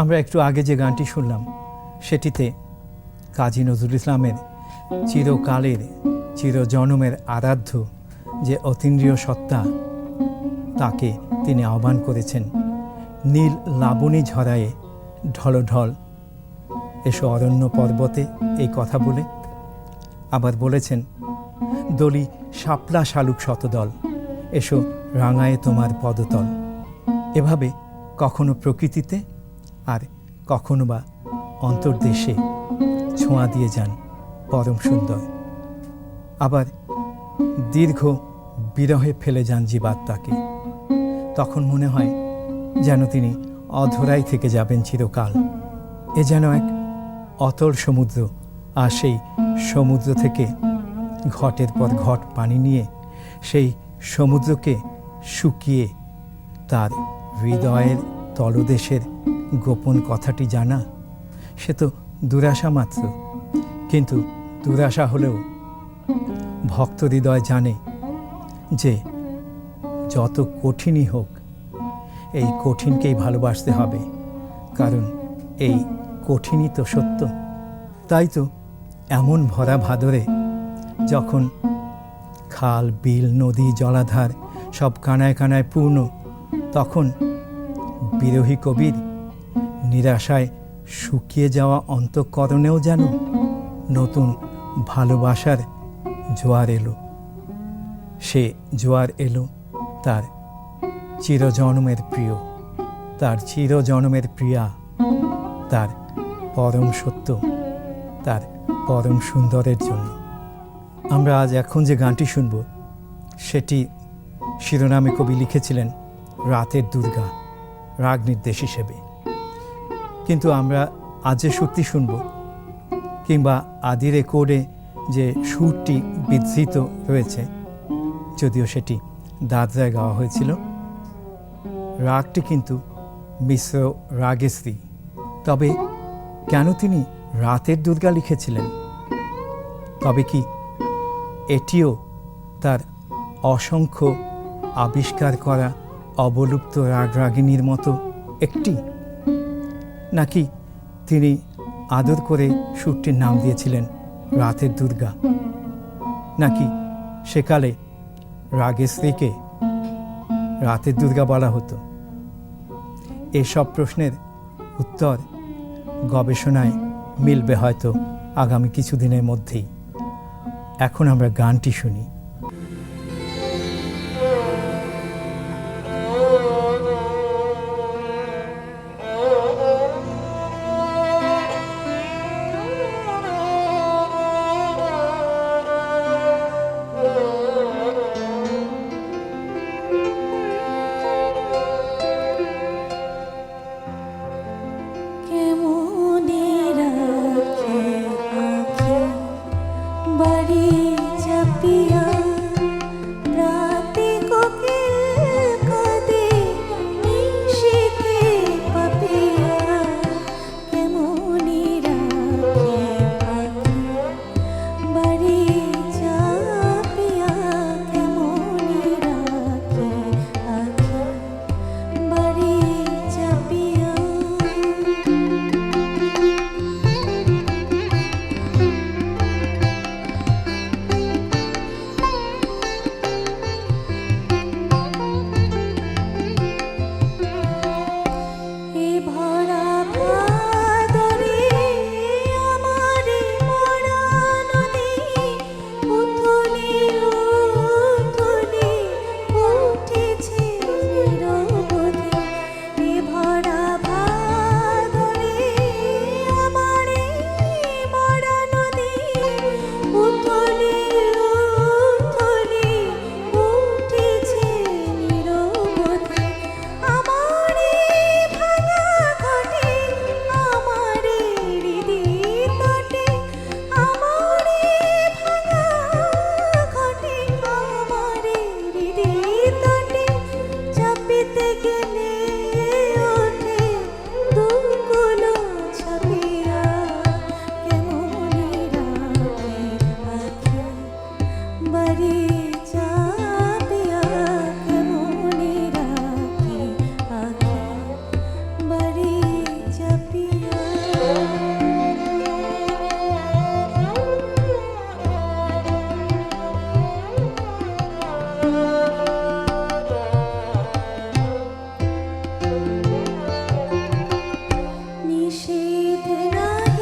আমরা একটু আগে যে গানটি শুনলাম, সেটিতে কাজী নজরুল ইসলামের চিরকালের, চিরজনমের আরাধ্য যে অতীন্দ্রিয় সত্তা, তাকে তিনি আহ্বান করেছেন, নীল লাবণী ঝরায়ে ঢলঢল এসো অরণ্য পর্বতে এই কথা বলে, আবার বলেছেন, দলি শাপলা শালুক শতদল, এসো রাঙায়ে তোমার পদতল। এভাবে কখনো প্রকৃতিতে আর কখনো বা অন্তর্দেশে ছোঁয়া দিয়ে যান পরম সুন্দর। আবার দীর্ঘ বিরহে ফেলে যান জীবাত্মাকে। তখন মনে হয় যেন তিনি অধরাই থেকে যাবেন চিরকাল। এ যেন এক অতল সমুদ্র আর সেই সমুদ্র থেকে ঘটের পর ঘট পানি নিয়ে সেই সমুদ্রকে শুকিয়ে তার হৃদয়ের তলদেশের গোপন কথাটি জানা, সে তো দুরাশা মাত্র। কিন্তু দুরাশা হলেও ভক্ত হৃদয় জানে যে যত কঠিনই হোক, এই কঠিনকেই ভালোবাসতে হবে। কারণ এই কঠিনই তো সত্য। তাই তো এমন ভরা ভাদরে যখন খাল, বিল, নদী, জলাধার সব কানায় কানায় পূর্ণ, তখন বিরোহী কবির নিরাশায় শুকিয়ে যাওয়া অন্তঃকরণেও যেন নতুন ভালোবাসার জোয়ার এলো। সে জোয়ার এলো তার চিরজন্মের প্রিয়, তার চিরজন্মের প্রিয়া, তার পরম সত্য, তার পরম সুন্দরের জন্য। আমরা আজ এখন যে গানটি শুনব, সেটি শিরোনামে কবি লিখেছিলেন রাতের দুর্গা, রাগ নির্দেশ হিসেবে। কিন্তু আমরা আজ যে সুরটি শুনব, কিংবা আদি রেকর্ডে যে সুরটি বিধৃত রয়েছে, যদিও সেটি দাদরায় গাওয়া হয়েছিল। রাগটি কিন্তু মিশ্র রাগেশ্রী তবে কেন তিনি রাতের দুর্গা লিখেছিলেন? তবে কি এটিও তার অসংখ্য আবিষ্কার করা অবলুপ্ত রাগ রাগিনীর মতো একটি নাকি তিনি আদর করে সুরটির নাম দিয়েছিলেন রাতের দুর্গা? নাকি সেকালে রাগেশ্রীকে রাতের দুর্গা বলা হতো? এসব প্রশ্নের উত্তর গবেষণায় মিলবে হয়তো আগামী কিছুদিনের মধ্যেই। এখন আমরা গানটি শুনি। Yeah.